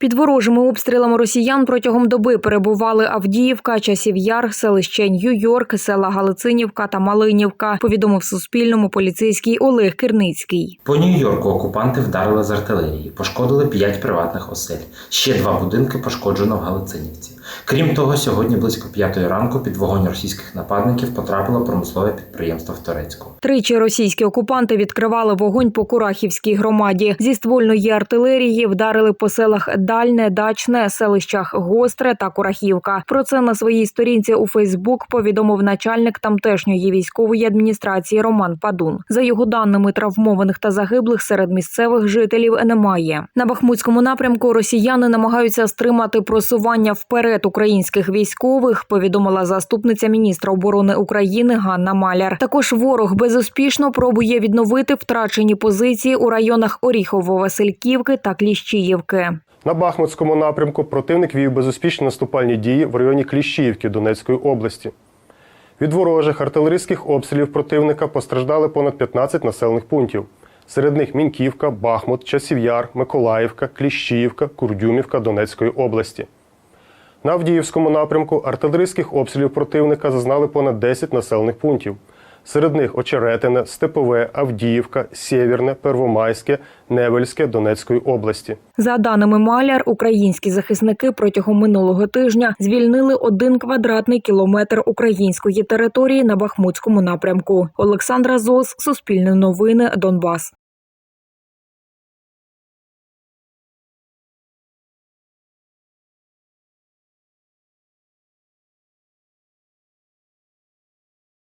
Під ворожими обстрілами росіян протягом доби перебували Авдіївка, Часів Яр, селище Нью-Йорк, села Галицинівка та Малинівка. Повідомив Суспільному поліцейський Олег Кирницький. По Нью-Йорку окупанти вдарили з артилерії, пошкодили п'ять приватних осель. Ще два будинки пошкоджено в Галицинівці. Крім того, сьогодні близько п'ятої ранку під вогонь російських нападників потрапило промислове підприємство в Торецьку. Тричі російські окупанти відкривали вогонь по Курахівській громаді. Зі ствольної артилерії вдарили по селах Дальне, Дачне, селищах Гостре та Курахівка. Про це на своїй сторінці у Фейсбук повідомив начальник тамтешньої військової адміністрації Роман Падун. За його даними, травмованих та загиблих серед місцевих жителів немає. На Бахмутському напрямку росіяни намагаються стримати просування вперед українських військових. Повідомила заступниця міністра оборони України Ганна Маляр. Також ворог безуспішно пробує відновити втрачені позиції у районах Оріхово-Васильківки та Кліщіївки. На Бахмутському напрямку противник вів безуспішні наступальні дії в районі Кліщіївки Донецької області. Від ворожих артилерійських обстрілів противника постраждали понад 15 населених пунктів. Серед них Міньківка, Бахмут, Часів'яр, Миколаївка, Кліщіївка, Курдюмівка Донецької області. На Авдіївському напрямку артилерійських обстрілів противника зазнали понад 10 населених пунктів. Серед них Очеретине, Степове, Авдіївка, Сєвєрне, Первомайське, Невельське Донецької області. За даними Маляр, українські захисники протягом минулого тижня звільнили один квадратний кілометр української території на Бахмутському напрямку. Олександра Зос, Суспільне новини, Донбас.